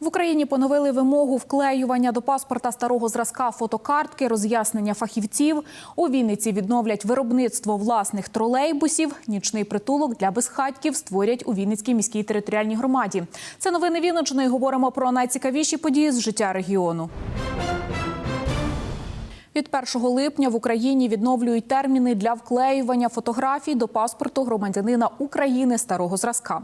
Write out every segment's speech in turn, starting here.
В Україні поновили вимогу вклеювання до паспорта старого зразка фотокартки, роз'яснення фахівців. У Вінниці відновлять виробництво власних тролейбусів. Нічний притулок для безхатьків створять у Вінницькій міській територіальній громаді. Це новини Вінниччини. Говоримо про найцікавіші події з життя регіону. Від 1 липня в Україні відновлюють терміни для вклеювання фотографій до паспорту громадянина України старого зразка.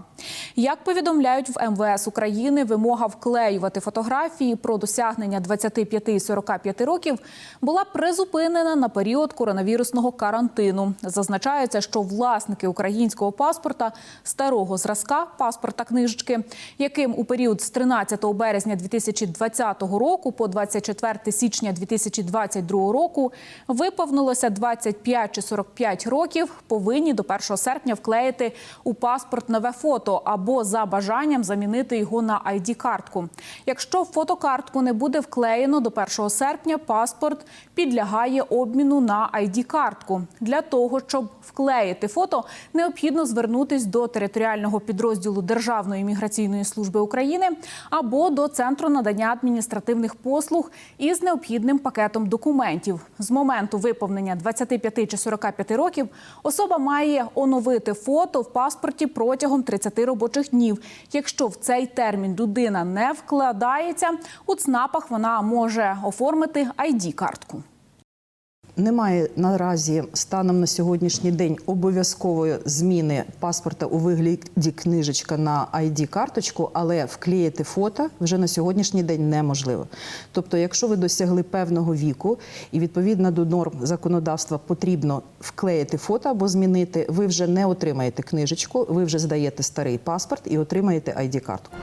Як повідомляють в МВС України, вимога вклеювати фотографії про досягнення 25 і 45 років була призупинена на період коронавірусного карантину. Зазначається, що власники українського паспорта старого зразка паспорта книжечки, яким у період з 13 березня 2020 року по 24 січня 2022 року виповнилося 25 чи 45 років, повинні до 1 серпня вклеїти у паспорт нове фото або за бажанням замінити його на ID-картку. Якщо фотокартку не буде вклеєно до 1 серпня, паспорт підлягає обміну на ID-картку. Для того, щоб вклеїти фото, необхідно звернутись до територіального підрозділу Державної міграційної служби України або до центру надання адміністративних послуг із необхідним пакетом документів. З моменту виповнення 25 чи 45 років особа має оновити фото в паспорті протягом 30 робочих днів. Якщо в цей термін людина не вкладається, у ЦНАПах вона може оформити ID-картку. Немає наразі станом на сьогоднішній день обов'язкової зміни паспорта у вигляді книжечка на id карточку але вклеїти фото вже на сьогоднішній день неможливо. Тобто, якщо ви досягли певного віку і відповідно до норм законодавства потрібно вклеїти фото або змінити, ви вже не отримаєте книжечку, ви вже здаєте старий паспорт і отримаєте id картку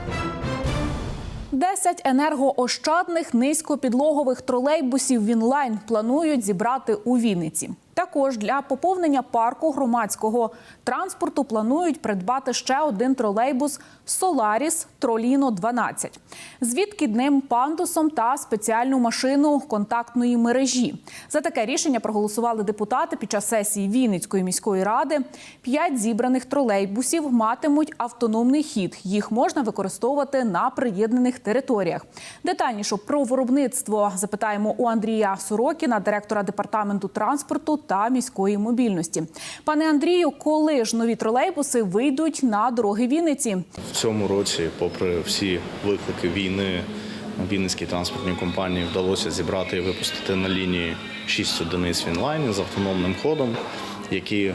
10 енергоощадних низькопідлогових тролейбусів Вінлайн планують зібрати у Вінниці. Також для поповнення парку громадського транспорту планують придбати ще один тролейбус Соларіс Троліно 12 з відкидним пандусом та спеціальну машину контактної мережі. За таке рішення проголосували депутати під час сесії Вінницької міської ради. П'ять зібраних тролейбусів матимуть автономний хід. Їх можна використовувати на приєднаних територіях. Детальніше про виробництво запитаємо у Андрія Сорокіна, директора департаменту транспорту та міської мобільності. Пане Андрію, коли ж нові тролейбуси вийдуть на дороги Вінниці? В цьому році, попри всі виклики війни, Вінницькій транспортній компанії вдалося зібрати і випустити на лінії 6 одиниць Вінлайні з автономним ходом, які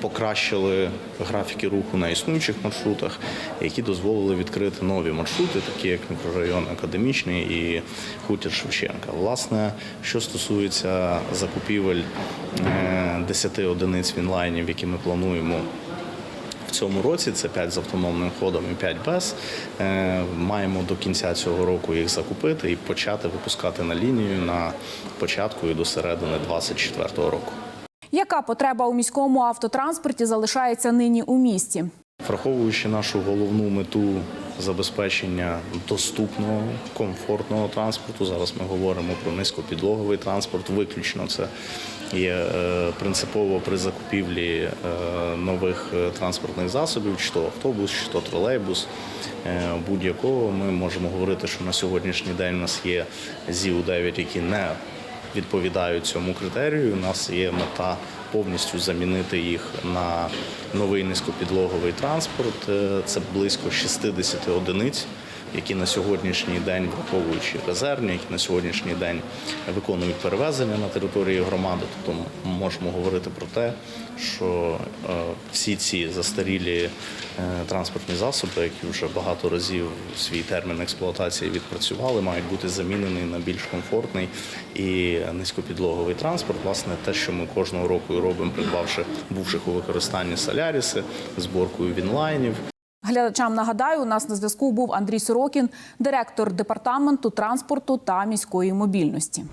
покращили графіки руху на існуючих маршрутах, які дозволили відкрити нові маршрути, такі як мікрорайон Академічний і Хутір Шевченка. Власне, що стосується закупівель е, 10 одиниць Вінлайнів, які ми плануємо в цьому році це 5 з автономним ходом і 5 без. Е, Маємо до кінця цього року їх закупити і почати випускати на лінію на початку і до середини 2024 року. Яка потреба у міському автотранспорті залишається нині у місті? Враховуючи нашу головну мету забезпечення доступного, комфортного транспорту, зараз ми говоримо про низькопідлоговий транспорт. Виключно це є е, принципово при закупівлі е, нових е, транспортних засобів, чи то автобус, чи то тролейбус. Будь-якого ми можемо говорити, що на сьогоднішній день у нас є ЗІУ-9, які не відповідають цьому критерію. У нас є мета повністю замінити їх на новий низькопідлоговий транспорт. Е, Це близько 60 одиниць, які на сьогоднішній день, враховуючи резервні, які на сьогоднішній день виконують перевезення на території громади. Тобто ми можемо говорити про те, що е, всі ці застарілі е, транспортні засоби, які вже багато разів свій термін експлуатації відпрацювали, мають бути замінені на більш комфортний і низькопідлоговий транспорт. Власне, те, що ми кожного року робимо, придбавши бувших у використанні соляріси, зборкою вінлайнів. Глядачам нагадаю, у нас на зв'язку був Андрій Сорокін, директор департаменту транспорту та міської мобільності.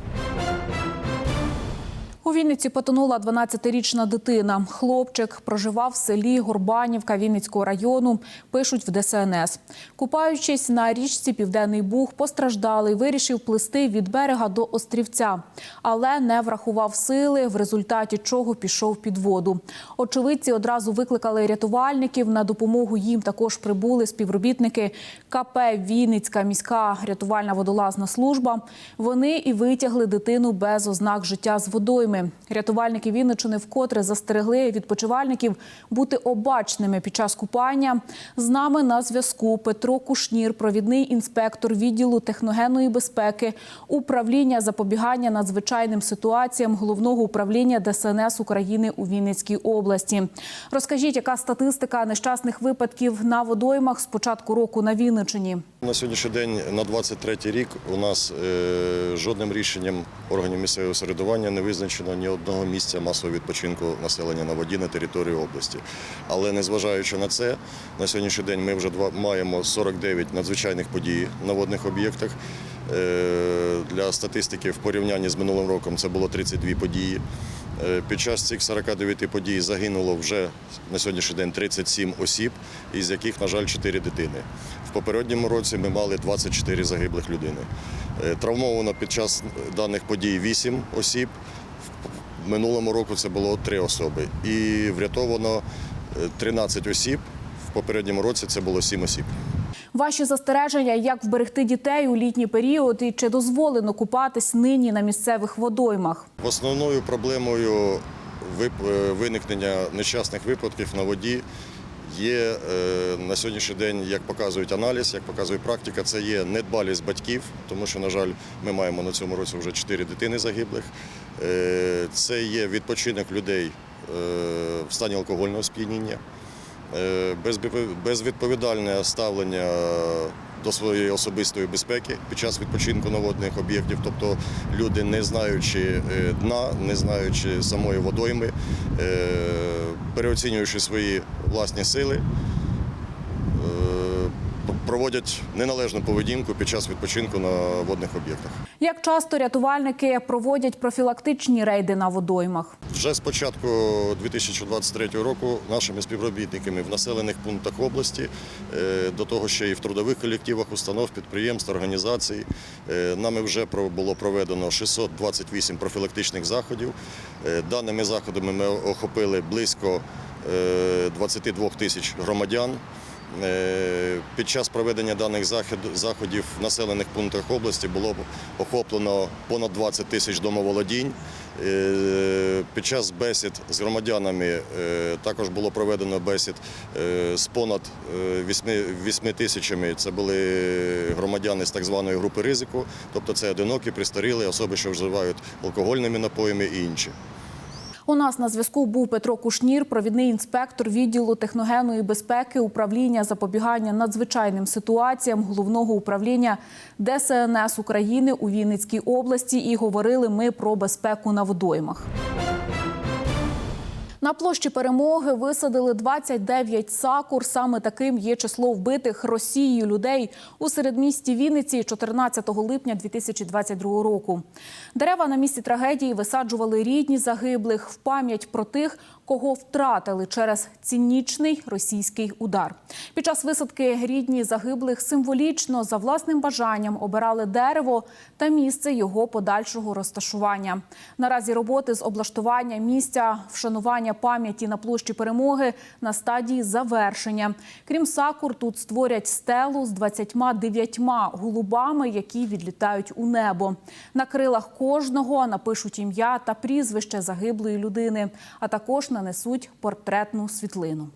У Вінниці потонула 12-річна дитина. Хлопчик проживав в селі Горбанівка Вінницького району. Пишуть в ДСНС. Купаючись на річці Південний Буг, постраждалий вирішив плисти від берега до острівця, але не врахував сили, в результаті чого пішов під воду. Очевидці одразу викликали рятувальників. На допомогу їм також прибули співробітники КП Вінницька міська рятувальна водолазна служба. Вони і витягли дитину без ознак життя з водойми. Рятувальники Вінничини вкотре застерегли відпочивальників бути обачними під час купання. З нами на зв'язку Петро Кушнір, провідний інспектор відділу техногенної безпеки, управління запобігання надзвичайним ситуаціям головного управління ДСНС України у Вінницькій області. Розкажіть, яка статистика нещасних випадків на водоймах з початку року на Вінничині? На сьогоднішній день, на 23 рік, у нас е, жодним рішенням органів місцевого самоврядування не визначено ні одного місця масового відпочинку населення на воді на території області. Але незважаючи на це, на сьогоднішній день ми вже два, маємо 49 надзвичайних подій на водних об'єктах. Е, для статистики в порівнянні з минулим роком це було 32 події. Е, Під час цих 49 подій загинуло вже на сьогоднішній день 37 осіб, із яких, на жаль, 4 дитини. Попередньому році ми мали 24 загиблих людини. Е, Травмовано під час даних подій 8 осіб. В минулому року це було 3 особи. І врятовано е, 13 осіб. В попередньому році це було 7 осіб. Ваші застереження, як вберегти дітей у літній період і чи дозволено купатись нині на місцевих водоймах? Основною проблемою е, виникнення нещасних випадків на воді є е, на сьогоднішній день, як показують аналіз, як показує практика, це є недбалість батьків, тому що, на жаль, ми маємо на цьому році вже 4 дитини загиблих. Е, Це є відпочинок людей е, в стані алкогольного сп'яніння. Безвідповідальне ставлення до своєї особистої безпеки під час відпочинку на водних об'єктів, тобто люди, не знаючи е, дна, не знаючи самої водойми, е, переоцінюючи свої власні сили, проводять неналежну поведінку під час відпочинку на водних об'єктах. Як часто рятувальники проводять профілактичні рейди на водоймах? Вже з початку 2023 року нашими співробітниками в населених пунктах області, е, до того ще і в трудових колективах, установ, підприємств, організацій, е, нами вже було проведено 628 профілактичних заходів. Е, Даними заходами ми охопили близько е, 22 тисяч громадян. Е, Під час проведення даних заходів в населених пунктах області було охоплено понад 20 тисяч домоволодінь. Е, Під час бесід з громадянами е, також було проведено бесід з понад 8 тисячами. Це були громадяни з так званої групи ризику, тобто це одинокі, пристарілі, особи, що вживають алкогольними напоями і інші. У нас на зв'язку був Петро Кушнір, провідний інспектор відділу техногенної безпеки управління запобігання надзвичайним ситуаціям головного управління ДСНС України у Вінницькій області. І говорили ми про безпеку на водоймах. На площі перемоги висадили 29 сакур. Саме таким є число вбитих Росією людей у середмісті Вінниці 14 липня 2022 року. Дерева на місці трагедії висаджували рідні загиблих в пам'ять про тих, кого втратили через цінічний російський удар. Під час висадки рідні загиблих символічно за власним бажанням обирали дерево та місце його подальшого розташування. Наразі роботи з облаштування місця вшанування пам'яті на площі перемоги на стадії завершення. Крім сакур, тут створять стелу з 29 голубами, які відлітають у небо. На крилах кожного напишуть ім'я та прізвище загиблої людини, а також нанесуть портретну світлину.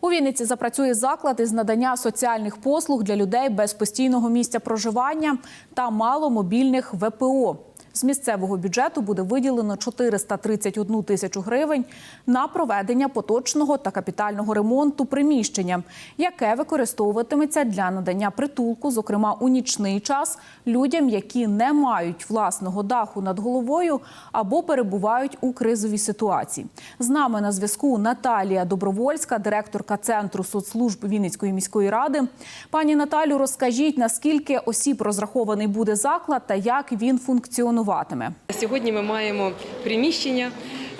У Вінниці запрацює заклад із надання соціальних послуг для людей без постійного місця проживання та маломобільних ВПО. З місцевого бюджету буде виділено 431 тисячу гривень на проведення поточного та капітального ремонту приміщення, яке використовуватиметься для надання притулку, зокрема у нічний час, людям, які не мають власного даху над головою або перебувають у кризовій ситуації. З нами на зв'язку Наталія Добровольська, директорка центру соцслужб Вінницької міської ради. Пані Наталю, розкажіть, наскільки осіб розрахований буде заклад та як він функціонуватиме? Функціонуватиме. Сьогодні ми маємо приміщення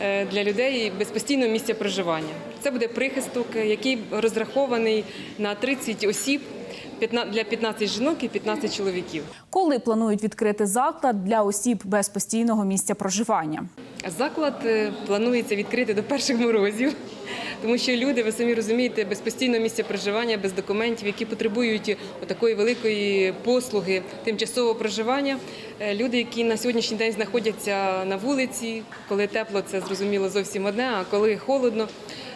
е, для людей без постійного місця проживання. Це буде прихисток, який розрахований на 30 осіб, 15 для 15 жінок і 15 чоловіків. Коли планують відкрити заклад для осіб без постійного місця проживання. Заклад е, планується відкрити до перших морозів, тому що люди, ви самі розумієте, без постійного місця проживання, без документів, які потребують такої великої послуги тимчасового проживання. Е, Люди, які на сьогоднішній день знаходяться на вулиці, коли тепло, це зрозуміло зовсім одне, а коли холодно.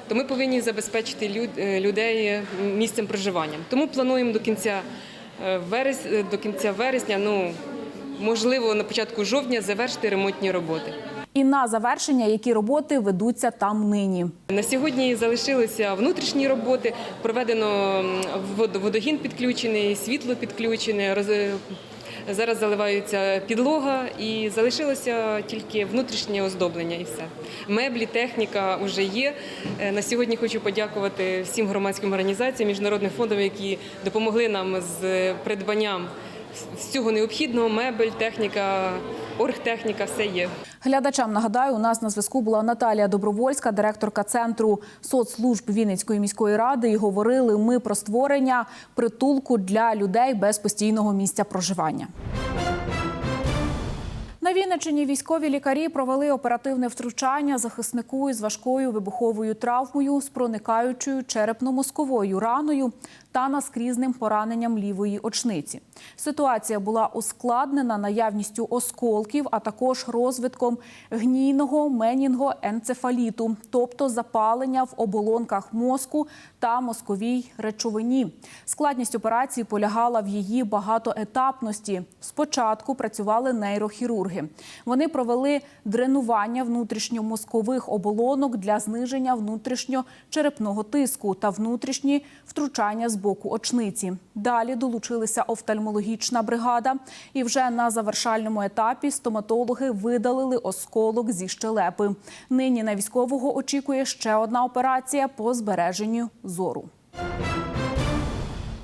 То ми повинні забезпечити е, людей місцем проживання. Тому плануємо до кінця е, верес- до кінця вересня, ну можливо, на початку жовтня завершити ремонтні роботи. І на завершення, які роботи ведуться там нині. На сьогодні залишилися внутрішні роботи. Проведено водогін підключений, світло підключене. Зараз заливається підлога і залишилося тільки внутрішнє оздоблення і все. Меблі, техніка вже є. Е, На сьогодні хочу подякувати всім громадським організаціям, міжнародним фондам, які допомогли нам з придбанням всього необхідного. Мебель, техніка, оргтехніка, все є. Глядачам нагадаю, у нас на зв'язку була Наталія Добровольська, директорка центру соцслужб Вінницької міської ради. І говорили ми про створення притулку для людей без постійного місця проживання. На Вінниччині військові лікарі провели оперативне втручання захиснику із важкою вибуховою травмою з проникаючою черепно-мозковою раною та наскрізним пораненням лівої очниці. Ситуація була ускладнена наявністю осколків, а також розвитком гнійного менінгоенцефаліту, тобто запалення в оболонках мозку та мозковій речовині. Складність операції полягала в її багатоетапності. Спочатку працювали нейрохірурги. Вони провели дренування внутрішньомозкових оболонок для зниження внутрішньочерепного тиску та внутрішні втручання з боку очниці. Далі долучилися офтальмологічна бригада, і вже на завершальному етапі стоматологи видалили осколок зі щелепи. Нині на військового очікує ще одна операція по збереженню зору.